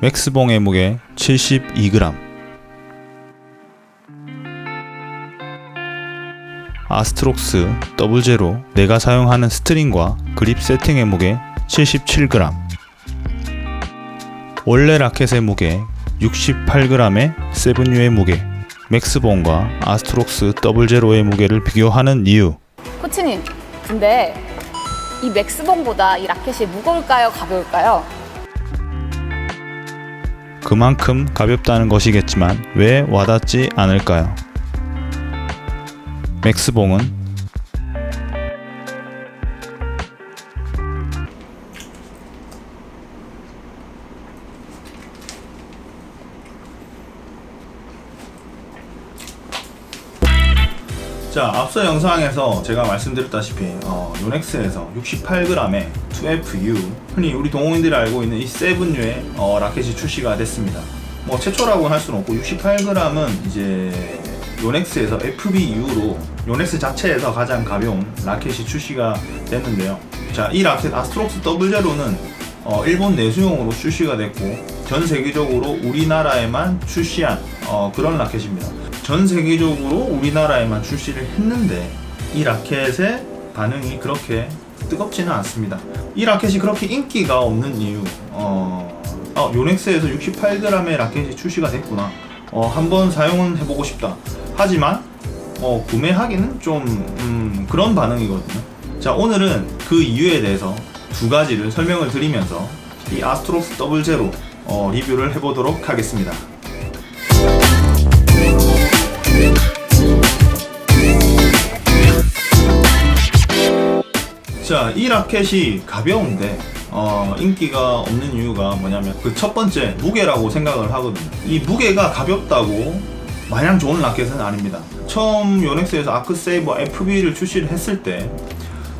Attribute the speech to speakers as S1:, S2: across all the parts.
S1: 맥스봉의 무게 72g 아스트록스 더블 제로 내가 사용하는 스트링과 그립 세팅의 무게 77g 원래 라켓의 무게 68g의 세븐유의 무게 맥스봉과 아스트록스 더블 제로의 무게를 비교하는 이유.
S2: 코치님, 근데 이 맥스봉보다 이 라켓이 무거울까요? 가벼울까요?
S1: 그만큼 가볍다는 것이겠지만 왜 와닿지 않을까요? 맥스봉은 자 앞서 영상에서 제가 말씀드렸다시피 어, 요넥스에서 68g의 2FU 흔히 우리 동호인들이 알고 있는 이 7U의 어, 라켓이 출시가 됐습니다. 뭐 최초라고 할 수는 없고 68g은 이제 요넥스에서 FBU로 요넥스 자체에서 가장 가벼운 라켓이 출시가 됐는데요. 자이 라켓 아스트록스 더블 제로는 어, 일본 내수용으로 출시가 됐고 전 세계적으로 우리나라에만 출시한 어, 그런 라켓입니다. 전 세계적으로 우리나라에만 출시를 했는데 이 라켓의 반응이 그렇게 뜨겁지는 않습니다. 이 라켓이 그렇게 인기가 없는 이유, 어, 어, 요넥스에서 68g의 라켓이 출시가 됐구나. 어, 한번 사용은 해보고 싶다. 하지만 어, 구매하기는 좀 음, 그런 반응이거든요. 자 오늘은 그 이유에 대해서 두 가지를 설명을 드리면서 이 아스트록스 더블 제로 어, 리뷰를 해보도록 하겠습니다. 자, 이 라켓이 가벼운데 어, 인기가 없는 이유가 뭐냐면 그 첫 번째 무게라고 생각을 하거든요. 이 무게가 가볍다고 마냥 좋은 라켓은 아닙니다. 처음 요넥스에서 아크세이버 FB를 출시를 했을 때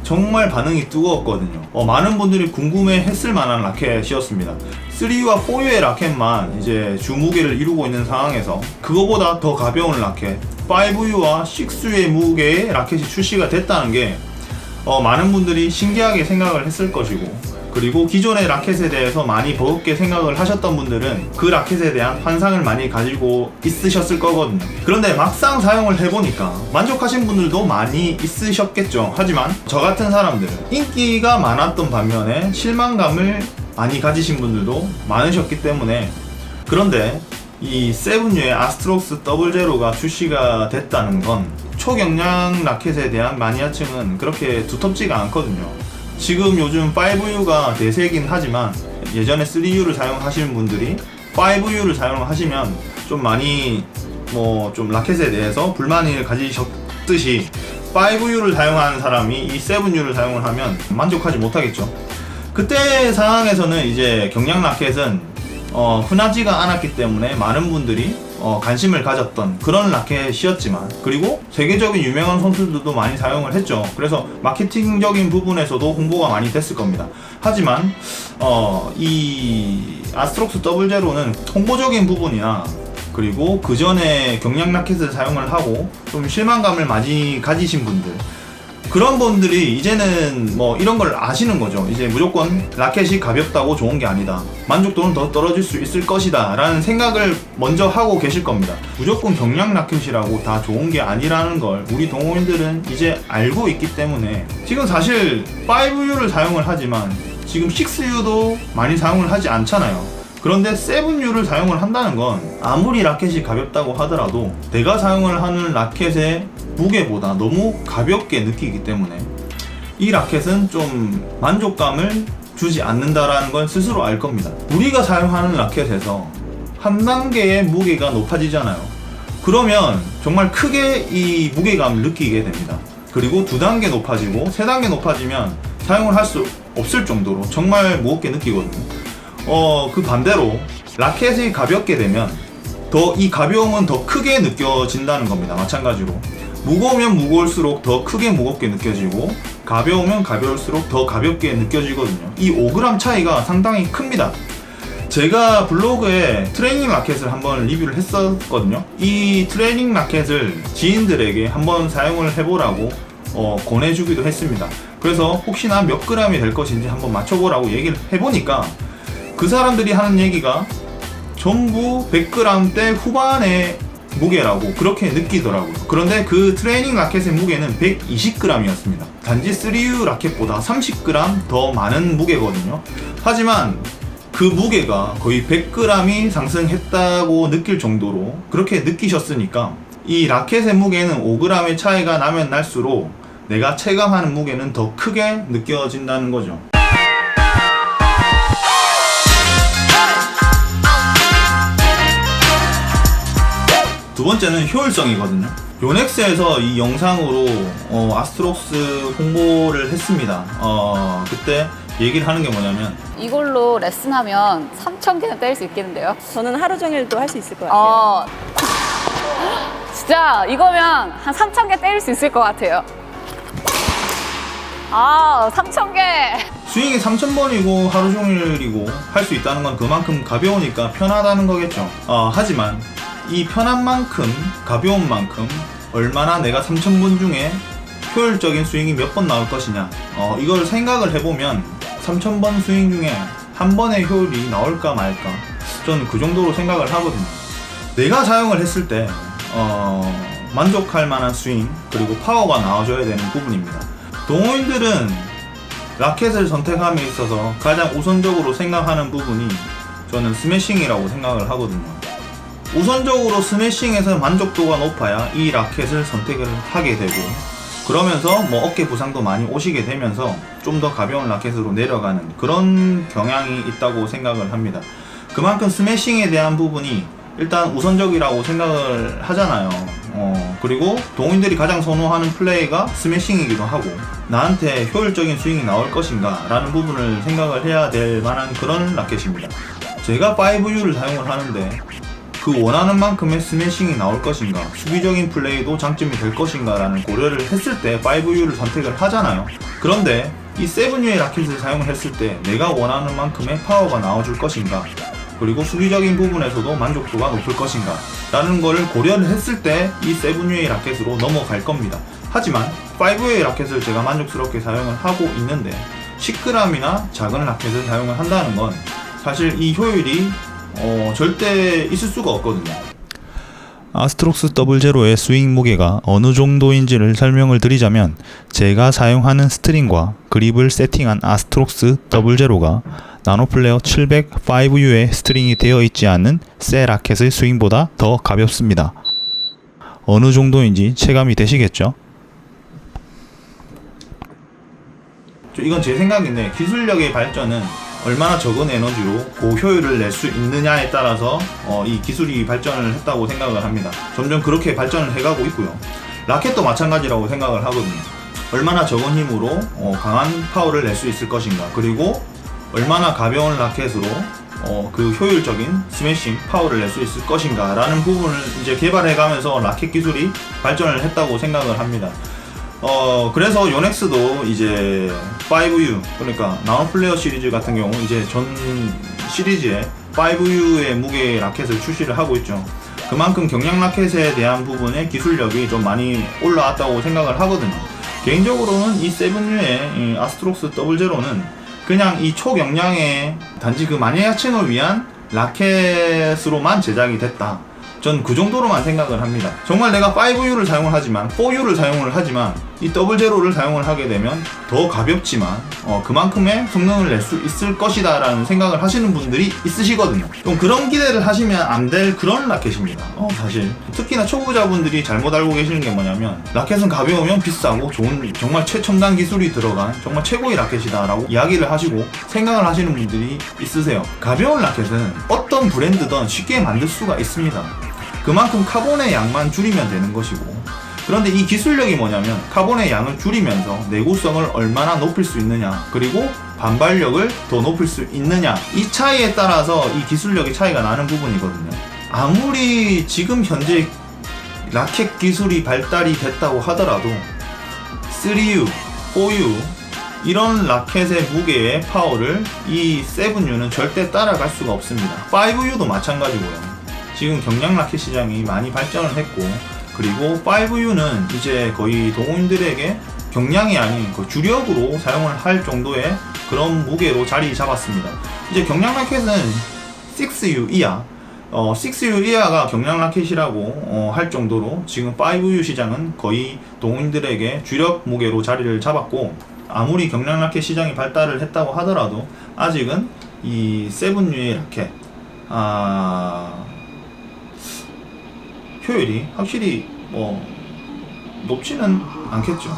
S1: 정말 반응이 뜨거웠거든요. 어, 많은 분들이 궁금해 했을 만한 라켓이었습니다. 3U와 4U의 라켓만 이제 주 무게를 이루고 있는 상황에서 그거보다 더 가벼운 라켓 5U와 6U의 무게의 라켓이 출시가 됐다는 게 어, 많은 분들이 신기하게 생각을 했을 것이고 그리고 기존의 라켓에 대해서 많이 버겁게 생각을 하셨던 분들은 그 라켓에 대한 환상을 많이 가지고 있으셨을 거거든요. 그런데 막상 사용을 해보니까 만족하신 분들도 많이 있으셨겠죠. 하지만 저 같은 사람들은 인기가 많았던 반면에 실망감을 많이 가지신 분들도 많으셨기 때문에 그런데 이 세븐유의 아스트록스 더블 제로가 출시가 됐다는 건 초경량 라켓에 대한 마니아층은 그렇게 두텁지가 않거든요. 지금 요즘 5U가 대세긴 하지만 예전에 3U를 사용하시는 분들이 5U를 사용하시면 좀 많이 뭐 좀 라켓에 대해서 불만을 가지셨듯이 5U를 사용하는 사람이 이 7U를 사용을 하면 만족하지 못하겠죠. 그때 상황에서는 이제 경량 라켓은 어, 흔하지가 않았기 때문에 많은 분들이 어, 관심을 가졌던 그런 라켓이었지만 그리고 세계적인 유명한 선수들도 많이 사용을 했죠. 그래서 마케팅적인 부분에서도 홍보가 많이 됐을 겁니다. 하지만 어, 이 아스트록스 더블 제로는 홍보적인 부분이나 그리고 그 전에 경량 라켓을 사용을 하고 좀 실망감을 많이 가지신 분들 그런 분들이 이제는 뭐 이런 걸 아시는 거죠. 이제 무조건 라켓이 가볍다고 좋은 게 아니다. 만족도는 더 떨어질 수 있을 것이다. 라는 생각을 먼저 하고 계실 겁니다. 무조건 경량 라켓이라고 다 좋은 게 아니라는 걸 우리 동호인들은 이제 알고 있기 때문에 지금 사실 5U를 사용을 하지만 지금 6U도 많이 사용을 하지 않잖아요. 그런데 7U를 사용을 한다는 건 아무리 라켓이 가볍다고 하더라도 내가 사용을 하는 라켓의 무게보다 너무 가볍게 느끼기 때문에 이 라켓은 좀 만족감을 주지 않는다라는 걸 스스로 알 겁니다. 우리가 사용하는 라켓에서 한 단계의 무게가 높아지잖아요. 그러면 정말 크게 이 무게감을 느끼게 됩니다. 그리고 두 단계 높아지고 세 단계 높아지면 사용을 할 수 없을 정도로 정말 무겁게 느끼거든요. 어, 그 반대로 라켓이 가볍게 되면 더 이 가벼움은 더 크게 느껴진다는 겁니다. 마찬가지로 무거우면 무거울수록 더 크게 무겁게 느껴지고 가벼우면 가벼울수록 더 가볍게 느껴지거든요. 이 5g 차이가 상당히 큽니다. 제가 블로그에 트레이닝 라켓을 한번 리뷰를 했었거든요. 이 트레이닝 라켓을 지인들에게 한번 사용을 해보라고 어, 권해주기도 했습니다. 그래서 혹시나 몇 그램이 될 것인지 한번 맞춰보라고 얘기를 해보니까 그 사람들이 하는 얘기가 전부 100g대 후반의 무게라고 그렇게 느끼더라고요. 그런데 그 트레이닝 라켓의 무게는 120g이었습니다. 단지 3U 라켓보다 30g 더 많은 무게거든요. 하지만 그 무게가 거의 100g이 상승했다고 느낄 정도로 그렇게 느끼셨으니까 이 라켓의 무게는 5g의 차이가 나면 날수록 내가 체감하는 무게는 더 크게 느껴진다는 거죠. 두 번째는 효율성이거든요. 요넥스에서 이 영상으로 어, 아스트록스 홍보를 했습니다. 어, 그때 얘기를 하는 게 뭐냐면
S2: 이걸로 레슨하면 3,000개는 때릴 수 있겠는데요?
S3: 저는 하루 종일도 할 수 있을 것 같아요.
S2: 어, 진짜 이거면 한 3,000개 때릴 수 있을 것 같아요. 아, 3,000개.
S1: 스윙이 3,000번이고 하루 종일이고 할 수 있다는 건 그만큼 가벼우니까 편하다는 거겠죠. 어, 하지만 이 편한 만큼 가벼운 만큼 얼마나 내가 3,000번 중에 효율적인 스윙이 몇 번 나올 것이냐. 어, 이걸 생각을 해보면 3,000번 스윙 중에 한 번의 효율이 나올까 말까. 저는 그 정도로 생각을 하거든요. 내가 사용을 했을 때 어, 만족할 만한 스윙 그리고 파워가 나와줘야 되는 부분입니다. 동호인들은 라켓을 선택함에 있어서 가장 우선적으로 생각하는 부분이 저는 스매싱이라고 생각을 하거든요. 우선적으로 스매싱에서 만족도가 높아야 이 라켓을 선택을 하게 되고 그러면서 뭐 어깨 부상도 많이 오시게 되면서 좀 더 가벼운 라켓으로 내려가는 그런 경향이 있다고 생각을 합니다. 그만큼 스매싱에 대한 부분이 일단 우선적이라고 생각을 하잖아요. 어, 그리고 동호인들이 가장 선호하는 플레이가 스매싱이기도 하고 나한테 효율적인 스윙이 나올 것인가 라는 부분을 생각을 해야 될 만한 그런 라켓입니다. 제가 5U를 사용을 하는데 그 원하는 만큼의 스매싱이 나올 것인가, 수비적인 플레이도 장점이 될 것인가 라는 고려를 했을 때 5U를 선택을 하잖아요. 그런데 이 7U의 라켓을 사용을 했을 때 내가 원하는 만큼의 파워가 나와줄 것인가, 그리고 수비적인 부분에서도 만족도가 높을 것인가 라는 거를 고려를 했을 때 이 7U의 라켓으로 넘어갈 겁니다. 하지만 5U의 라켓을 제가 만족스럽게 사용을 하고 있는데 10g이나 작은 라켓을 사용을 한다는 건 사실 이 효율이 어, 절대 있을 수가 없거든요.
S4: 아스트록스 더블 제로의 스윙 무게가 어느 정도인지를 설명을 드리자면 제가 사용하는 스트링과 그립을 세팅한 아스트록스 더블 제로가 나노플레어 700 5U에 스트링이 되어 있지 않은 새 라켓의 스윙보다 더 가볍습니다. 어느 정도인지 체감이 되시겠죠?
S1: 저 이건 제 생각인데 기술력의 발전은 얼마나 적은 에너지로 고효율을 낼 수 있느냐에 따라서 어, 이 기술이 발전을 했다고 생각을 합니다. 점점 그렇게 발전을 해가고 있고요. 라켓도 마찬가지라고 생각을 하거든요. 얼마나 적은 힘으로 어, 강한 파워를 낼 수 있을 것인가 그리고 얼마나 가벼운 라켓으로 어, 그 효율적인 스매싱 파워를 낼 수 있을 것인가 라는 부분을 이제 개발해 가면서 라켓 기술이 발전을 했다고 생각을 합니다. 어 그래서 요넥스도 이제 5U 그러니까 나노 플레어 시리즈 같은 경우 이제 전 시리즈에 5U의 무게 라켓을 출시를 하고 있죠. 그만큼 경량 라켓에 대한 부분의 기술력이 좀 많이 올라왔다고 생각을 하거든요. 개인적으로는 이 7U의 아스트록스 더블 제로는 그냥 이 초경량의 단지 그 마니아층을 위한 라켓으로만 제작이 됐다. 전 그 정도로만 생각을 합니다. 정말 내가 5U를 사용을 하지만 4U를 사용을 하지만 이 더블 제로를 사용을 하게 되면 더 가볍지만 어, 그만큼의 성능을 낼 수 있을 것이다 라는 생각을 하시는 분들이 있으시거든요. 좀 그런 기대를 하시면 안 될 그런 라켓입니다. 어, 사실 특히나 초보자분들이 잘못 알고 계시는 게 뭐냐면 라켓은 가벼우면 비싸고 좋은 정말 최첨단 기술이 들어간 정말 최고의 라켓이다 라고 이야기를 하시고 생각을 하시는 분들이 있으세요. 가벼운 라켓은 어떤 브랜드든 쉽게 만들 수가 있습니다. 그만큼 카본의 양만 줄이면 되는 것이고 그런데 이 기술력이 뭐냐면 카본의 양을 줄이면서 내구성을 얼마나 높일 수 있느냐 그리고 반발력을 더 높일 수 있느냐 이 차이에 따라서 이 기술력의 차이가 나는 부분이거든요. 아무리 지금 현재 라켓 기술이 발달이 됐다고 하더라도 3U, 4U 이런 라켓의 무게의 파워를 이 7U는 절대 따라갈 수가 없습니다. 5U도 마찬가지고요. 지금 경량 라켓 시장이 많이 발전을 했고 그리고 5U는 이제 거의 동호인들에게 경량이 아닌 그 주력으로 사용을 할 정도의 그런 무게로 자리 잡았습니다. 이제 경량 라켓은 6U 이하, 어, 6U 이하가 경량 라켓이라고 어, 할 정도로 지금 5U 시장은 거의 동호인들에게 주력 무게로 자리를 잡았고 아무리 경량 라켓 시장이 발달을 했다고 하더라도 아직은 이 7U의 라켓 아, 효율이 확실히 뭐 높지는 않겠죠.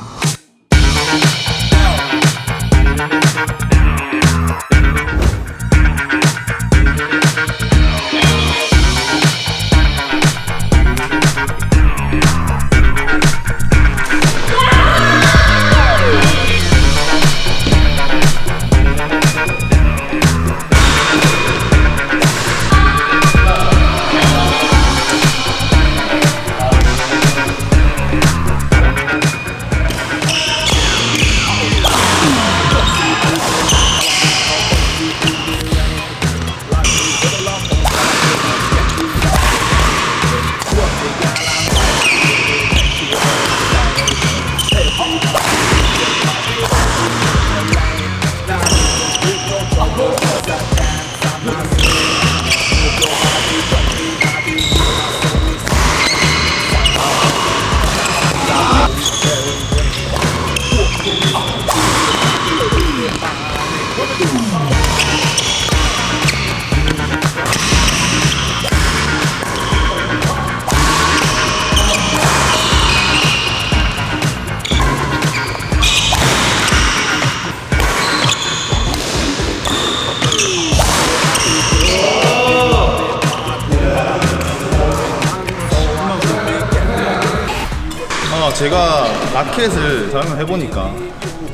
S1: 제가 라켓을 사용을 해보니까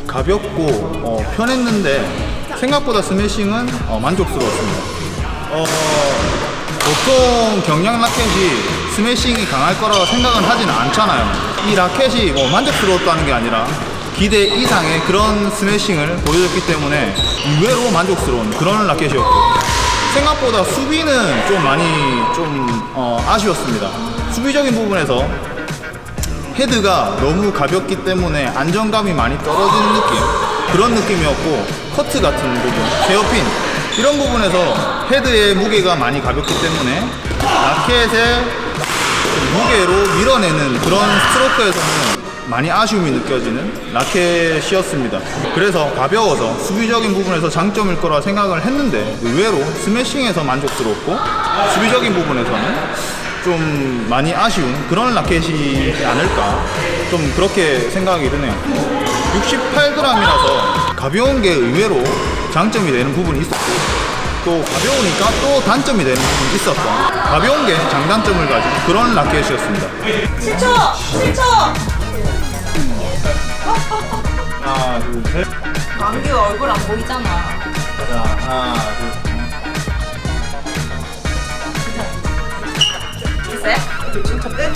S1: 가볍고 어, 편했는데 생각보다 스매싱은 어, 만족스러웠습니다. 어, 보통 경량 라켓이 스매싱이 강할 거라고 생각은 하지는 않잖아요. 이 라켓이 뭐 만족스러웠다는 게 아니라 기대 이상의 그런 스매싱을 보여줬기 때문에 의외로 만족스러운 그런 라켓이었고 생각보다 수비는 좀 많이 좀 어, 아쉬웠습니다. 수비적인 부분에서 헤드가 너무 가볍기 때문에 안정감이 많이 떨어지는 느낌 그런 느낌이었고 커트 같은 부분 헤어핀 이런 부분에서 헤드의 무게가 많이 가볍기 때문에 라켓의 무게로 밀어내는 그런 스트로크에서는 많이 아쉬움이 느껴지는 라켓이었습니다. 그래서 가벼워서 수비적인 부분에서 장점일 거라 생각을 했는데 의외로 스매싱에서 만족스럽고 수비적인 부분에서는 좀 많이 아쉬운 그런 라켓이 아닐까 좀 그렇게 생각이 드네요 68g이라서 가벼운 게 의외로 장점이 되는 부분이 있었고 또 가벼우니까 또 단점이 되는 부분이 있었던 가벼운 게 장단점을 가진 그런 라켓이었습니다
S3: 7초! 7초!
S1: 하나 둘셋
S3: 남규 얼굴 안 보이잖아.
S1: 하나 칭찬